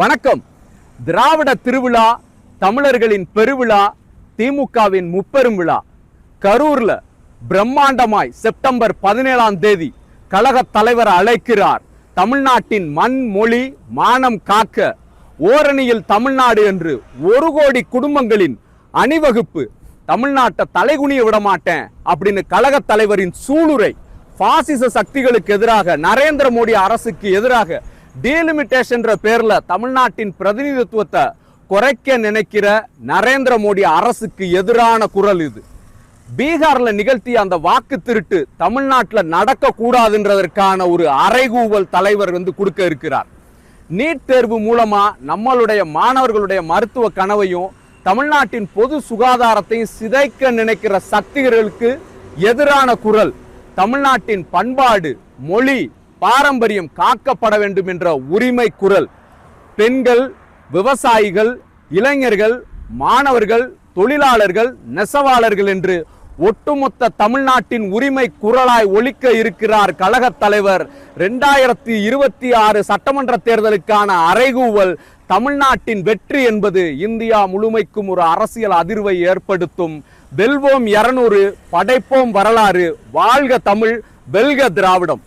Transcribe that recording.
வணக்கம். திராவிட திருவிழா தமிழர்களின் பெருவிழா திமுகவின் முப்பெரும் விழா. கரூர்ல பிரம்மாண்டமாய் செப்டம்பர் பதினேழாம் தேதி கழக தலைவர் அழைக்கிறார். தமிழ்நாட்டின் மண் மொழி மானம் காக்க ஓரணியில் தமிழ்நாடு என்று ஒரு கோடி குடும்பங்களின் அணிவகுப்பு. தமிழ்நாட்டை தலைகுனிய விட மாட்டேன் அப்படின்னு கழக தலைவரின் சூளுரை பாசிச சக்திகளுக்கு எதிராக நரேந்திர மோடி அரசுக்கு எதிராக டீலிமிட்டேஷன்ற பேர்ல தமிழ்நாட்டின் பிரதிநிதித்துவத்தை குறைக்க நினைக்கிற நரேந்திர மோடி அரசுக்கு எதிரான குரல் இது. பீகார்ல நிகழ்த்திய அந்த வாக்கு திருட்டு தமிழ்நாட்டில் நடக்க கூடாதுன்றதற்கான ஒரு அறைகூவல் தலைவர் வந்து கொடுக்க இருக்கிறார். நீட் தேர்வு மூலமா நம்மளுடைய மாணவர்களுடைய மருத்துவ கனவையும் தமிழ்நாட்டின் பொது சுகாதாரத்தையும் சிதைக்க நினைக்கிற சக்திகளுக்கு எதிரான குரல் தமிழ்நாட்டின் பண்பாடு மொழி பாரம்பரியம் காக்கப்பட வேண்டும் என்ற உரிமை குரல். பெண்கள் விவசாயிகள் இளைஞர்கள் மாணவர்கள் தொழிலாளர்கள் நெசவாளர்கள் என்று ஒட்டுமொத்த தமிழ்நாட்டின் உரிமை குரலாய் ஒழிக்க இருக்கிறார் கழக தலைவர். ரெண்டாயிரத்தி இருபத்தி ஆறு சட்டமன்ற தேர்தலுக்கான அறைகூவல் தமிழ்நாட்டின் வெற்றி என்பது இந்தியா முழுமைக்கும் ஒரு அரசியல் அதிர்வை ஏற்படுத்தும். வெல்வோம் இரநூறு படைப்போம் வரலாறு. வாழ்க தமிழ் வெல்க திராவிடம்.